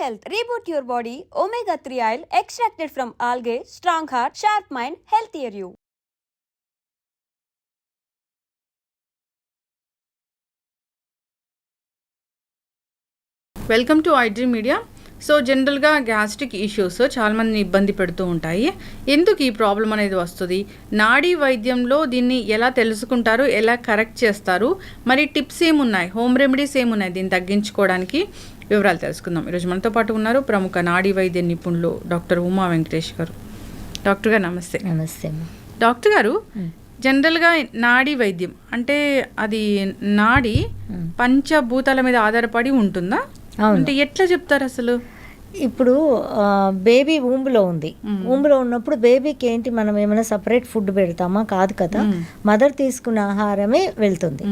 health. Your body body. Omega 3 oil from algae strong heart heart, mind health year you welcome to iDream Media so జనరల్గా gastric issues చాలామందిని ఇబ్బంది పెడుతూ ఉంటాయి ఎందుకు ఈ problem అనేది వస్తుంది నాడీ వైద్యంలో దీన్ని ఎలా తెలుసుకుంటారు ఎలా కరెక్ట్ చేస్తారు మరి టిప్స్ ఏమున్నాయి హోమ్ రెమెడీస్ ఏమున్నాయి దీన్ని తగ్గించుకోవడానికి వివరాలు తెలుసుకుందాం. ఈరోజు మనతో పాటు ఉన్నారు ప్రముఖ నాడీ వైద్య నిపుణులు డాక్టర్ ఉమా వెంకటేష్ గారు. డాక్టర్ గారు నమస్తే. నమస్తే. డాక్టర్ గారు జనరల్గా నాడీ వైద్యం అంటే అది నాడి పంచభూతాల మీద ఆధారపడి ఉంటుందా. అంటే ఎట్లా చెప్తారు అసలు? ఇప్పుడు బేబీ ఊంబులో ఉంది. ఊంబులో ఉన్నప్పుడు బేబీకి ఏంటి మనం ఏమైనా సపరేట్ ఫుడ్ పెడతామా? కాదు కదా. మదర్ తీసుకున్న ఆహారమే వెళ్తుంది.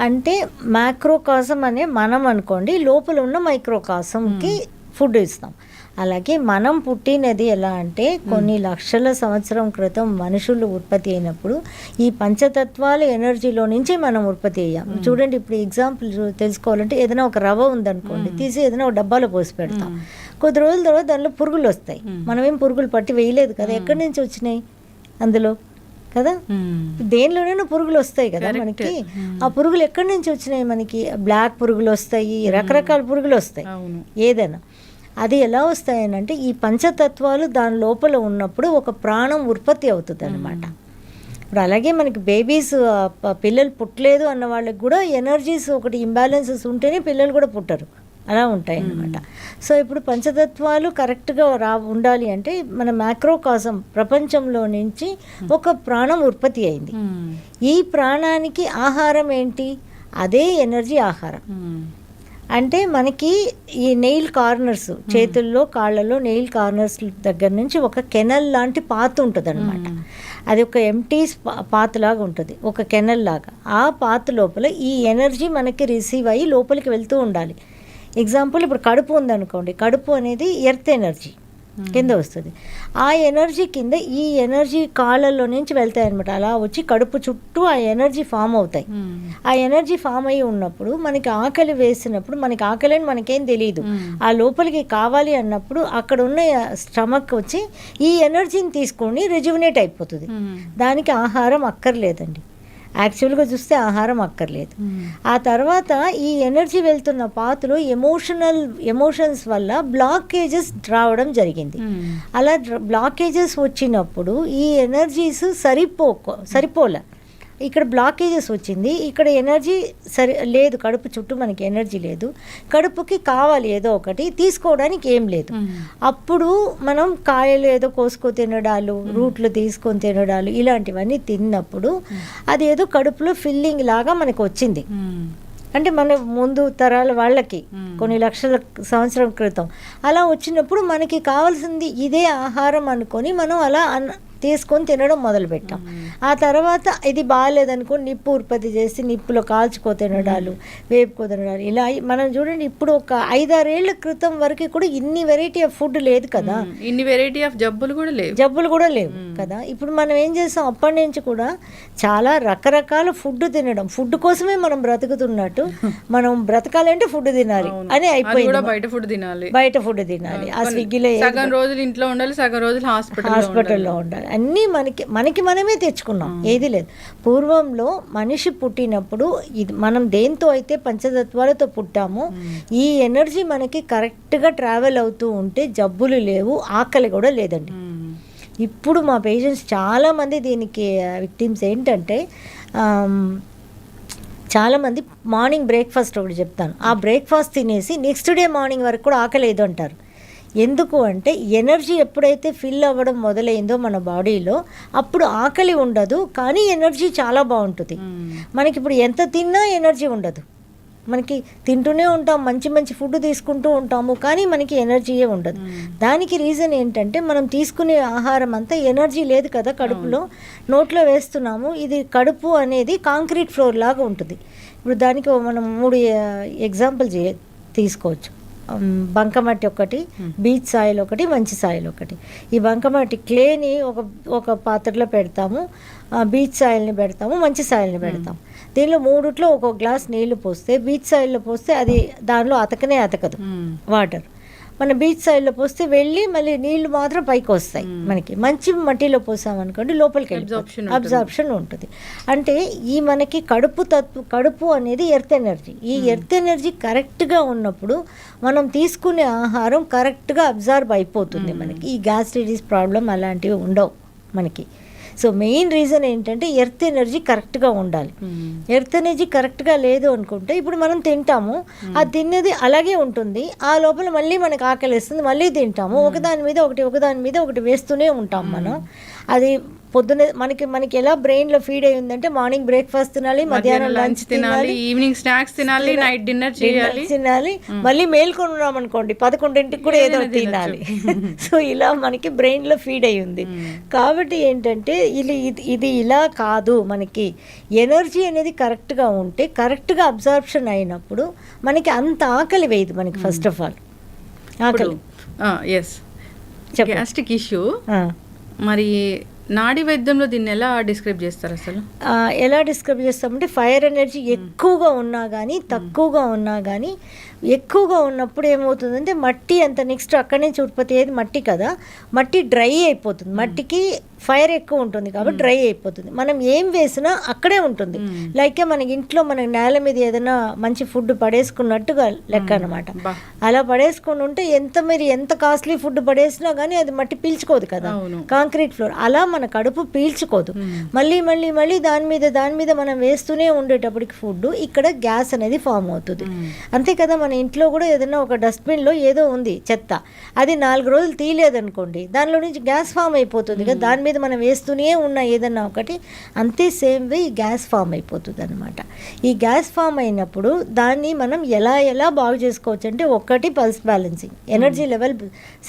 అంటే మ్యాక్రోకాసం అనే మనం అనుకోండి లోపల ఉన్న మైక్రోకాసంకి ఫుడ్ ఇస్తాం. అలాగే మనం పుట్టినది ఎలా అంటే కొన్ని లక్షల సంవత్సరం క్రితం మనుషులు ఉత్పత్తి అయినప్పుడు ఈ పంచతత్వాల ఎనర్జీలో నుంచి మనం ఉత్పత్తి అయ్యాం. చూడండి ఇప్పుడు ఎగ్జాంపుల్ తెలుసుకోవాలంటే ఏదైనా ఒక రవ్వ ఉందనుకోండి తీసి ఏదైనా ఒక డబ్బాలో పోసి పెడతాం. కొద్ది రోజుల తర్వాత దానిలో పురుగులు వస్తాయి. మనం ఏం పురుగులు పట్టి వేయలేదు కదా. ఎక్కడి నుంచి వచ్చినాయి? అందులో. కదా. దేనిలోనైనా పురుగులు వస్తాయి కదా మనకి. ఆ పురుగులు ఎక్కడి నుంచి వచ్చినాయి మనకి? బ్లాక్ పురుగులు వస్తాయి రకరకాల పురుగులు వస్తాయి. ఏదైనా. అది ఎలా వస్తాయనంటే ఈ పంచతత్వాలు దాని లోపల ఉన్నప్పుడు ఒక ప్రాణం ఉత్పత్తి అవుతుంది అనమాట ఇప్పుడు అలాగే మనకి బేబీస్ పిల్లలు పుట్టలేదు అన్న వాళ్ళకి కూడా ఎనర్జీస్ ఒకటి ఇంబ్యాలెన్సెస్ ఉంటేనే పిల్లలు కూడా పుట్టరు. అలా ఉంటాయి అన్నమాట సో ఇప్పుడు పంచతత్వాలు కరెక్ట్గా రా ఉండాలి అంటే మన మ్యాక్రోకాసం ప్రపంచంలో నుంచి ఒక ప్రాణం ఉత్పత్తి అయింది. ఈ ప్రాణానికి ఆహారం ఏంటి? అదే ఎనర్జీ ఆహారం. అంటే మనకి ఈ నెయిల్ కార్నర్స్ చేతుల్లో కాళ్ళలో నెయిల్ కార్నర్స్ దగ్గర నుంచి ఒక కెనల్ లాంటి పాత ఉంటుంది అనమాట అది ఒక ఎంటీ పాత లాగా ఉంటుంది. ఒక కెనల్ లాగా. ఆ పాత లోపల ఈ ఎనర్జీ మనకి రిసీవ్ అయ్యి లోపలికి వెళ్తూ ఉండాలి. ఎగ్జాంపుల్ ఇప్పుడు కడుపు ఉందనుకోండి కడుపు అనేది ఎర్త్ ఎనర్జీ కింద వస్తుంది. ఆ ఎనర్జీ కింద ఈ ఎనర్జీ కాళ్ళల్లో నుంచి వెళ్తాయి అనమాట అలా వచ్చి కడుపు చుట్టూ ఆ ఎనర్జీ ఫామ్ అవుతాయి. మ్మ్. ఆ ఎనర్జీ ఫామ్ అయ్యి ఉన్నప్పుడు మనకి ఆకలి వేసినప్పుడు మనకి ఆకలి అని మనకేం తెలియదు ఆ లోపలికి కావాలి అన్నప్పుడు అక్కడ ఉన్న స్టమక్ వచ్చి ఈ ఎనర్జీని తీసుకొని రెజ్యుమినేట్ అయిపోతుంది. దానికి ఆహారం అక్కర్లేదండి. యాక్చువల్గా చూస్తే ఆహారం అక్కర్లేదు. ఆ తర్వాత ఈ ఎనర్జీ వెళ్తున్న పాతులో ఎమోషనల్ ఎమోషన్స్ వల్ల బ్లాకేజెస్ రావడం జరిగింది. అలా బ్లాకేజెస్ వచ్చినప్పుడు ఈ ఎనర్జీస్ సరిపోకో సరిపోలే. ఇక్కడ బ్లాకేజెస్ వచ్చింది. ఇక్కడ ఎనర్జీ సరి లేదు. కడుపు చుట్టూ మనకి ఎనర్జీ లేదు. కడుపుకి కావాలి ఏదో ఒకటి తీసుకోవడానికి ఏం లేదు. అప్పుడు మనం కాయలు ఏదో కోసుకో తినడాలు రూట్లు తీసుకొని తినడాలు ఇలాంటివన్నీ తిన్నప్పుడు అది ఏదో కడుపులో ఫిల్లింగ్ లాగా మనకు వచ్చింది. అంటే మన ముందు తరాల వాళ్ళకి కొన్ని లక్షల సంవత్సరం క్రితం అలా వచ్చినప్పుడు మనకి కావాల్సింది ఇదే ఆహారం అనుకొని మనం అలా తీసుకొని తినడం మొదలుపెట్టాం. ఆ తర్వాత ఇది బాగాలేదనుకో నిప్పు ఉత్పత్తి చేసి నిప్పులో కాల్చుకో తినడాలు వేపుకో తినడాలు. ఇలా మనం చూడండి ఇప్పుడు ఒక ఐదారేళ్ళ క్రితం వరకు కూడా ఇన్ని వెరైటీ ఆఫ్ ఫుడ్ లేదు కదా. ఇన్ని వెరైటీ ఆఫ్ జబ్బులు కూడా లేవు. జబ్బులు కూడా లేవు కదా. ఇప్పుడు మనం ఏం చేస్తాం అప్పటి నుంచి కూడా చాలా రకరకాల ఫుడ్ తినడం. ఫుడ్ కోసమే మనం బ్రతుకుతున్నట్టు మనం బ్రతకాలంటే ఫుడ్ తినాలి అని అది అయిపోయింది బయట ఫుడ్ తినాలి. బయట ఫుడ్ తినాలి. ఆ స్విగ్గీలో సగం రోజులు ఇంట్లో ఉండాలి సగం రోజులు హాస్పిటల్ హాస్పిటల్లో ఉండాలి. అన్నీ మనకి మనకి మనమే తెచ్చుకున్నాం. ఏది లేదు. పూర్వంలో మనిషి పుట్టినప్పుడు ఇది మనం దేంతో అయితే పంచతత్వాలతో పుట్టామో ఈ ఎనర్జీ మనకి కరెక్ట్గా ట్రావెల్ అవుతూ ఉంటే జబ్బులు లేవు ఆకలి కూడా లేదండి. ఇప్పుడు మా పేషెంట్స్ చాలామంది దీనికి విక్టిమ్స్ ఏంటంటే చాలామంది మార్నింగ్ బ్రేక్ఫాస్ట్ ఒకటి చెప్తాను. ఆ బ్రేక్ఫాస్ట్ తినేసి నెక్స్ట్ డే మార్నింగ్ వరకు కూడా ఆకలేదు అంటారు ఎందుకు అంటే ఎనర్జీ ఎప్పుడైతే ఫిల్ అవ్వడం మొదలైందో మన బాడీలో అప్పుడు ఆకలి ఉండదు కానీ ఎనర్జీ చాలా బాగుంటుంది. మనకి ఇప్పుడు ఎంత తిన్నా ఎనర్జీ ఉండదు. మనకి తింటూనే ఉంటాం మంచి మంచి ఫుడ్ తీసుకుంటూ ఉంటాము కానీ మనకి ఎనర్జీయే ఉండదు. దానికి రీజన్ ఏంటంటే మనం తీసుకునే ఆహారం అంతా ఎనర్జీ లేదు కదా కడుపులో. నోట్లో వేస్తున్నాము ఇది కడుపు అనేది కాంక్రీట్ ఫ్లోర్ లాగా ఉంటుంది. ఇప్పుడు దానికి మనం మూడు ఎగ్జాంపుల్ చే తీసుకోవచ్చు. బంకమట్టి ఒకటి బీచ్ సాయిల్ ఒకటి మంచి సాయిల్ ఒకటి. ఈ బంకమట్టి క్లేని ఒక ఒక పాత్రలో పెడతాము బీచ్ సాయిల్ని పెడతాము మంచి సాయిల్ని పెడతాం దీనిలో మూడిట్లో ఒక్కొక్క గ్లాస్ నీళ్ళు పోస్తే బీచ్ సాయిల్లో పోస్తే అది దానిలో అతకనే అతకదు వాటర్. మన బీచ్ సైడ్లో పోస్తే వెళ్ళి మళ్ళీ నీళ్ళు మాత్రం పైకి వస్తాయి మనకి. మంచి మట్టిలో పోసామనుకోండి లోపలికి వెళ్ళిపోతుంది అబ్జార్ప్షన్ ఉంటుంది. అంటే ఈ మనకి కడుపు తత్వ కడుపు అనేది ఎర్త్ ఎనర్జీ. ఈ ఎర్త్ ఎనర్జీ కరెక్ట్గా ఉన్నప్పుడు మనం తీసుకునే ఆహారం కరెక్ట్గా అబ్జార్బ్ అయిపోతుంది మనకి. ఈ గ్యాస్ట్రైటిస్ ప్రాబ్లం అలాంటివి ఉండవు మనకి. సో మెయిన్ రీజన్ ఏంటంటే ఎర్త్ ఎనర్జీ కరెక్ట్గా ఉండాలి. ఎర్త్ ఎనర్జీ కరెక్ట్గా లేదు అనుకుంటే ఇప్పుడు మనం తింటాము ఆ తిన్నది అలాగే ఉంటుంది ఆ లోపల మళ్ళీ మనకు ఆకలిస్తుంది మళ్ళీ తింటాము ఒకదాని మీద ఒకటి ఒకదాని మీద ఒకటి వేస్తూనే ఉంటాం మనం. అది పొద్దున మనకి మనకి ఎలా బ్రెయిన్లో ఫీడ్ అయి ఉందంటే మార్నింగ్ బ్రేక్ఫాస్ట్ తినాలి మధ్యాహ్నం లంచ్ తినాలి ఈవినింగ్ స్నాక్స్ తినాలి నైట్ డిన్నర్ చేయాలి. తినాలి. మళ్ళీ మేల్కొని ఉన్నాం అనుకోండి పదకొండింటికి కూడా ఏదో తినాలి. సో ఇలా మనకి బ్రెయిన్లో ఫీడ్ అయి ఉంది. కాబట్టి ఏంటంటే ఇది ఇది- ఇలా కాదు మనకి. ఎనర్జీ అనేది కరెక్ట్గా ఉంటే కరెక్ట్గా అబ్జార్ప్షన్ అయినప్పుడు మనకి అంత ఆకలి వేయదు మనకి ఫస్ట్ ఆఫ్ ఆల్ ఆకలి. ఎస్. Gastric issue. మరి నాడి వైద్యంలో దీన్ని ఎలా డిస్క్రైబ్ చేస్తారు అసలు? ఎలా డిస్క్రైబ్ చేస్తామంటే ఫైర్ ఎనర్జీ ఎక్కువగా ఉన్నా కానీ తక్కువగా ఉన్నా కానీ ఎక్కువగా ఉన్నప్పుడు ఏమవుతుందంటే మట్టి అంత నెక్స్ట్ అక్కడి నుంచి ఉత్పత్తి అయ్యేది మట్టి కదా. మట్టి డ్రై అయిపోతుంది. మట్టికి ఫైర్ ఎక్కువ ఉంటుంది కాబట్టి డ్రై అయిపోతుంది. మనం ఏం వేసినా అక్కడే ఉంటుంది. లైక్ మనకి ఇంట్లో మన నేల మీద ఏదైనా మంచి ఫుడ్ పడేసుకున్నట్టుగా లెక్క అనమాట. అలా పడేసుకుని ఉంటే ఎంత మీరు ఎంత కాస్ట్లీ ఫుడ్ పడేసినా కానీ అది మట్టి పీల్చుకోదు కదా. Concrete floor. అలా మన కడుపు పీల్చుకోదు. మళ్ళీ మళ్ళీ మళ్ళీ దాని మీద దాని మీద మనం వేస్తూనే ఉండేటప్పటికి ఫుడ్ ఇక్కడ గ్యాస్ అనేది ఫామ్ అవుతుంది. అంతే కదా మన ఇంట్లో కూడా ఏదైనా ఒక డస్ట్బిన్లో ఏదో ఉంది చెత్త. అది నాలుగు రోజులు తీయలేదనుకోండి దానిలో నుంచి గ్యాస్ ఫామ్ అయిపోతుంది కదా. దాని మీద మనం వేస్తూనే ఉన్న ఏదన్నా ఒకటి అంతే సేమ్ వే ఈ గ్యాస్ ఫామ్ అయిపోతుంది అనమాట ఈ గ్యాస్ ఫామ్ అయినప్పుడు దాన్ని మనం ఎలా ఎలా బాగు చేసుకోవచ్చు అంటే ఒక్కటి pulse balancing. Energy level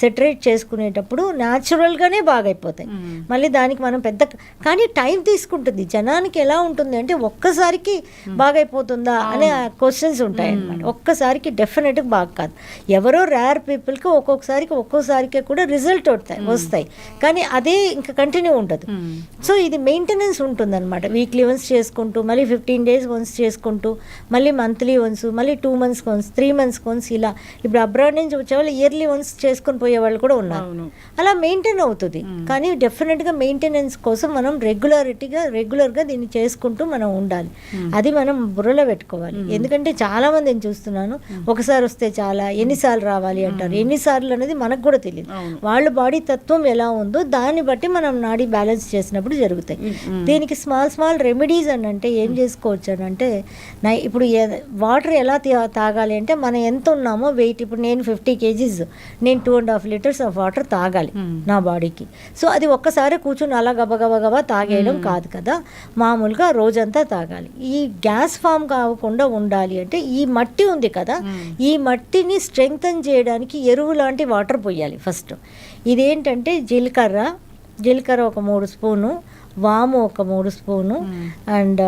saturate చేసుకునేటప్పుడు న్యాచురల్గానే బాగైపోతాయి. మళ్ళీ దానికి మనం పెద్ద కానీ టైం తీసుకుంటుంది. జనానికి ఎలా ఉంటుంది అంటే ఒక్కసారికి బాగైపోతుందా అనే క్వశ్చన్స్ ఉంటాయి అన్నమాట ఒక్కసారికి డెఫినెట్గా బాగా కాదు. ఎవరో రేర్ పీపుల్కి ఒక్కొక్కసారికి ఒక్కోసారికి కూడా రిజల్ట్ వస్తాయి వస్తాయి. కానీ అదే ఇంకా కంటిన్యూ ఉండదు సో ఇది మెయింటెనెన్స్ ఉంటుందన్నమాట. వీక్లీ వన్స్ చేసుకుంటూ మళ్ళీ ఫిఫ్టీన్ డేస్ వన్స్ చేసుకుంటూ మళ్ళీ మంత్లీ వన్స్ మళ్ళీ two months once three months once ఇలా. ఇప్పుడు అబ్రాడ్ నుంచి వచ్చేవాళ్ళు ఇయర్లీ వన్స్ చేసుకొని పోయే వాళ్ళు కూడా ఉన్నారు. అలా మెయింటైన్ అవుతుంది. కానీ డెఫినెట్గా మెయింటెనెన్స్ కోసం మనం రెగ్యులారిటీగా రెగ్యులర్గా దీన్ని చేసుకుంటూ మనం ఉండాలి. అది మనం బుర్రలో పెట్టుకోవాలి. ఎందుకంటే చాలా మందిని చూస్తున్నాను ఒకసారి వస్తే చాలా ఎన్నిసార్లు రావాలి అంటారు. ఎన్నిసార్లు అనేది మనకు కూడా తెలియదు. వాళ్ళ బాడీ తత్వం ఎలా ఉందో దాన్ని బట్టి మనం నాడీ బ్యాలెన్స్ చేసినప్పుడు జరుగుతాయి. దీనికి స్మాల్ స్మాల్ రెమెడీస్ అని అంటే ఏం చేసుకోవచ్చు అని అంటే నా ఇప్పుడు వాటర్ ఎలా తాగాలి అంటే మనం ఎంత ఉన్నామో వెయిట్ ఇప్పుడు నేను ఫిఫ్టీ కేజీస్ నేను two and half litres of water తాగాలి నా బాడీకి. సో అది ఒక్కసారి కూర్చొని అలా గబగబ గబా తాగేయడం కాదు కదా. మామూలుగా రోజంతా తాగాలి. ఈ గ్యాస్ ఫామ్ కాకుండా ఉండాలి అంటే ఈ మట్టి ఉంది కదా ఈ మట్టిని స్ట్రెంగ్తన్ చేయడానికి ఎరువు లాంటి వాటర్ పోయాలి ఫస్ట్. ఇదేంటంటే జీలకర్ర జీలకర్ర ఒక మూడు స్పూను వాము ఒక మూడు స్పూను అండ్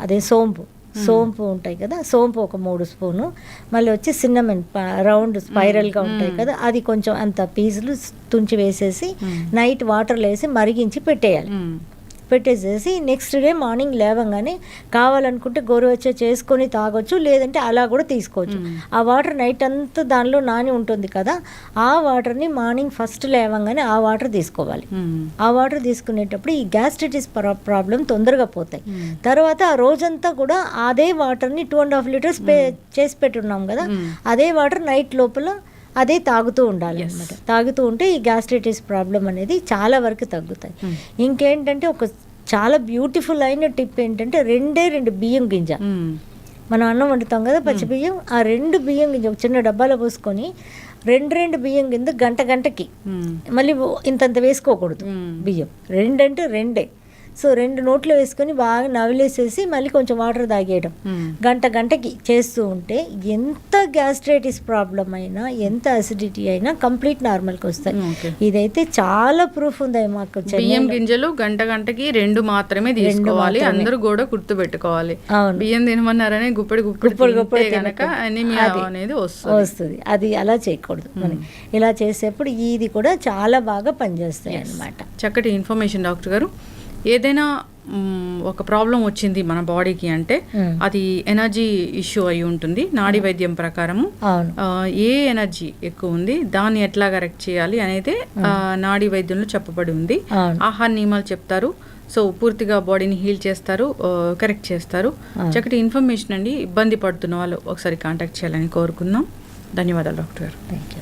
అదే సోంపు. సోంపు ఉంటాయి కదా సోంపు ఒక మూడు స్పూను. మళ్ళీ వచ్చి సిన్నమెన్ రౌండ్ స్పైరల్గా ఉంటాయి కదా అది కొంచెం అంత పీసులు తుంచి వేసేసి నైట్ వాటర్లో వేసి మరిగించి పెట్టేయాలి. పెట్టేసేసి నెక్స్ట్ డే మార్నింగ్ లేవగానే కావాలనుకుంటే గోరువెచ్చ చేసుకొని తాగొచ్చు లేదంటే అలా కూడా తీసుకోవచ్చు. ఆ వాటర్ నైట్ అంతా దానిలో నాని ఉంటుంది కదా ఆ వాటర్ని మార్నింగ్ ఫస్ట్ లేవగానే ఆ వాటర్ తీసుకోవాలి. ఆ వాటర్ తీసుకునేటప్పుడు ఈ గ్యాస్ట్రైటిస్ ప్రాబ్లం తొందరగా పోతాయి. తర్వాత ఆ రోజంతా కూడా అదే వాటర్ని టూ అండ్ హాఫ్ లీటర్స్ చేసి పెట్టున్నాం కదా అదే వాటర్ నైట్ లోపల అదే తాగుతూ ఉండాలి అనమాట తాగుతూ ఉంటే ఈ గ్యాస్ట్రైటిస్ ప్రాబ్లం అనేది చాలా వరకు తగ్గుతాయి. ఇంకేంటంటే ఒక చాలా బ్యూటిఫుల్ అయిన టిప్ ఏంటంటే రెండే రెండు బియ్యం గింజ. మనం అన్నం వండుతాం కదా పచ్చి బియ్యం ఆ రెండు బియ్యం గింజ ఒక చిన్న డబ్బాలో పోసుకొని రెండు రెండు బియ్యం కింద గంట గంటకి. మళ్ళీ ఇంతంత వేసుకోకూడదు బియ్యం. రెండంటే రెండే. సో రెండు నోట్లు వేసుకొని బాగా నవిలేసేసి మళ్ళీ కొంచెం వాటర్ తాగేయడం గంట గంటకి చేస్తూ ఉంటే ఎంత గ్యాస్ట్రైటిస్ ప్రాబ్లం అయినా ఎంత అసిడిటీ అయినా కంప్లీట్ నార్మల్కి వస్తాయి. ఓకే ఇదైతే చాలా ప్రూఫ్ ఉంది మాకు. బియ్యం గింజలు గంట గంటకి రెండు మాత్రమే తీసుకోవాలి అందరూ కూడా గుర్తు పెట్టుకోవాలి బియ్యం తినమన్నారని గుప్పడి గుప్పడి గుప్పడి అనేది వస్తుంది. అది అలా చేయకూడదు మనం ఇలా చేసేప్పుడు ఇది కూడా చాలా బాగా పనిచేస్తాయి అన్నమాట చక్కటి ఇన్ఫర్మేషన్ డాక్టర్ గారు. ఏదైనా ఒక ప్రాబ్లం వచ్చింది మన బాడీకి అంటే అది ఎనర్జీ ఇష్యూ అయి ఉంటుంది నాడీ వైద్యం ప్రకారము. ఏ ఎనర్జీ ఎక్కువ ఉంది దాన్ని ఎట్లా కరెక్ట్ చేయాలి అనేది నాడీ వైద్యంలో చెప్పబడి ఉంది. ఆహార నియమాలు చెప్తారు. సో పూర్తిగా బాడీని హీల్ చేస్తారు కరెక్ట్ చేస్తారు. చక్కటి ఇన్ఫర్మేషన్ అండి. ఇబ్బంది పడుతున్న వాళ్ళు ఒకసారి కాంటాక్ట్ చేయాలని కోరుకుందాం. ధన్యవాదాలు డాక్టర్ గారు. Thank you